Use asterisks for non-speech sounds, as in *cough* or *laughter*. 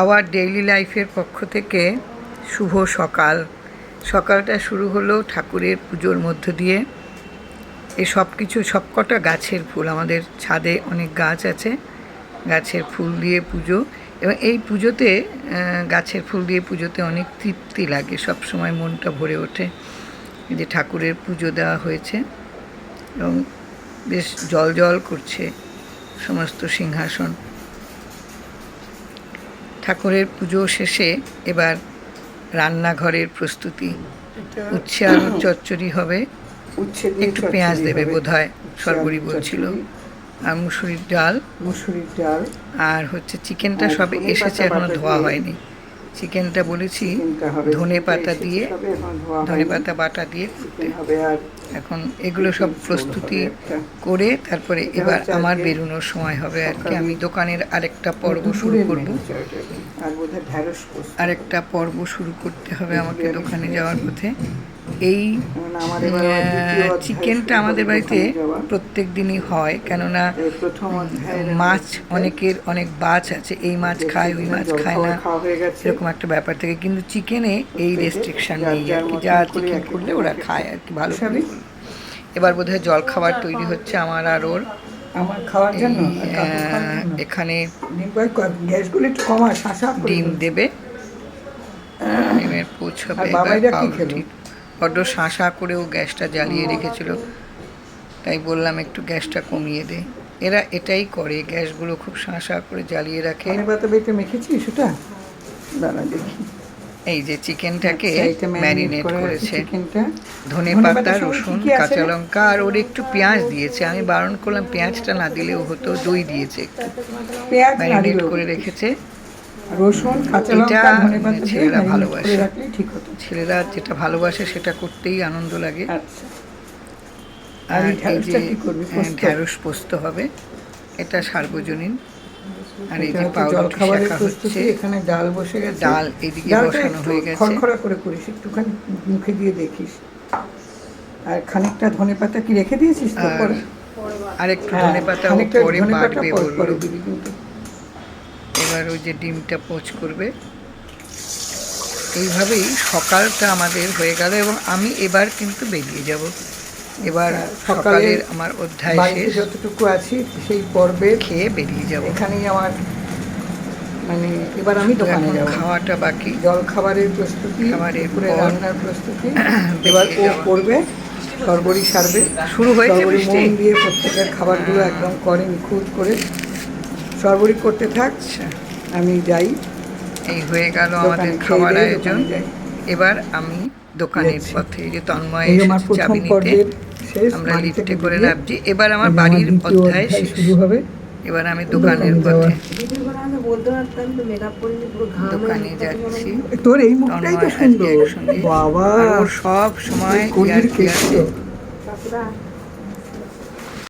Our daily লাইফের পক্ষ থেকে শুভ সকাল। সকালটা শুরু হলো ঠাকুরের পুজোর মধ্য দিয়ে। এ সব কিছু সবকটা গাছের ফুল, আমাদের ছাদে অনেক গাছ আছে, গাছের ফুল দিয়ে পুজো। এবং এই পুজোতে গাছের ফুল দিয়ে পুজোতে অনেক তৃপ্তি লাগে সব সময় মনটা ভরে ওঠে। যে ঠাকুরের পুজো দেওয়া হয়েছে, এবং বেশ জল জল করছে সমস্ত সিংহাসন। ঠাকুরের পুজো শেষে এবার রান্নাঘরের প্রস্তুতি। উচ্ছে আলু চচ্চড়ি হবে। একটু পেঁয়াজ দেবে বোধ হয় সরবরি বলছিল। আর মুসুরির ডাল। মুসুরির ডাল। আর হচ্ছে চিকেনটা সবে এসেছে এখনও ধোয়া হয়নি। চিকেনটা বলেছি ধনে পাতা দিয়ে ধনে পাতা বাটা দিয়ে চিকেন হবে আর এখন এগুলো সব প্রস্তুতি করে তারপরে এবার আমার বেরোনোর সময় হবে আর কি আমি দোকানের আরেকটা পর্ব শুরু করব। আরেকটা পর্ব শুরু করতে হবে আমাকে দোকানে যাওয়ার পথে। এই চিকেনটা আমাদের বাড়িতে প্রত্যেক দিনই হয় কেননা মাছ অনেকের অনেক বাছ আছে। এই মাছ খায় ওই মাছ খায় না। গেছে। এরকম একটা ব্যাপার থাকে। কিন্তু চিকেনে এই রেস্ট্রিকশন নেই আর কি। যা চিকেন করলে ওরা খায় আর কি ভালো করে। এবার বোধহয় জল খাবার তৈরি হচ্ছে আমার আর ওর। আমার খাওয়ার জন্য। এখানে গ্যাসগুলো একটু কমা ডিম দেবে। ডিমের পোচ হবে বড্ড শাঁসা করেও গ্যাসটা জ্বালিয়ে রেখেছিল। তাই বললাম একটু গ্যাসটা কমিয়ে দে। এরা এটাই করে গ্যাসগুলো খুব শাঁসা করে জ্বালিয়ে রাখে। মেখেছিস ওটা? দাঁড়া দেখি। এই যে চিকেনটাকে ম্যারিনেট করেছে। ধনে পাতা রসুন কাঁচা লঙ্কা আর ওর একটু পেঁয়াজ দিয়েছে। আমি বারণ করলাম পেঁয়াজটা না দিলেও হতো দই দিয়েছে একটু। ম্যারিনেট করে রেখেছে। রসুন কাঁচা লঙ্কা ধনে পাতা ছেলেরা ভালোবাসে। ঠিক হতো। ছেলেরা যেটা ভালোবাসে সেটা করতেই আনন্দ লাগে। আচ্ছা। আর এই যে? হ্যাঁ? ঢ্যাঁড়স পোস্ত হবে। এটা সার্বজনীন। আর এই যে পাউরুটি হচ্ছে। এখানে ডাল বসে গেছে। ডাল এদিকে বসানো একটু হয়ে গেছে। খড়খড়া করে করিস একটুখানি মুখে দিয়ে দেখিস। আর খানিকটা ধনে পাতা কি রেখে দিয়েছিস তো পরে? আর একটু হ্যাঁ, ধনে পাতা পরে ধনে পাতা বাটবে পরে দিবি কিন্তু। এবার ওই যে ডিমটা পোচ করবে। এইভাবেই সকালটা আমাদের হয়ে গেল এবং আমি এবার কিন্তু বেরিয়ে যাব। এবার সকালের আমার অধ্যায় শেষ। যতটুকু আছি সেই পর্বে খেয়ে বেরিয়ে যাব। এখানেই আমার মানে এবার আমি দোকানে যাব। খাওয়াটা বাকি। জল খাবারের প্রস্তুতি খাবারের দুপুরে পর রান্নার প্রস্তুতি। *clears throat* এবার ও। করবে সরবরি সারবে। শুরু হয়েছে? মন দিয়ে প্রত্যেকের খাবারগুলো একদম করে নিখুঁত করে। সরবরি করতে থাক আচ্ছা। আমি যাই। এই হয়ে গেল আমাদের খাওয়ার আয়োজন। এবার আমি দোকানের পথে যে তন্ময় আমার এসেছে চাবি নিতে। আমরা লিফটে করে নামছি। এবার আমার বাড়ির অধ্যায় শুরু হবে। এবার আমি দোকানের পথে। দোকানে যাচ্ছি। তোর এই মুখটাই তো সুন্দর। বাবা সব সময় আছে কাকুরা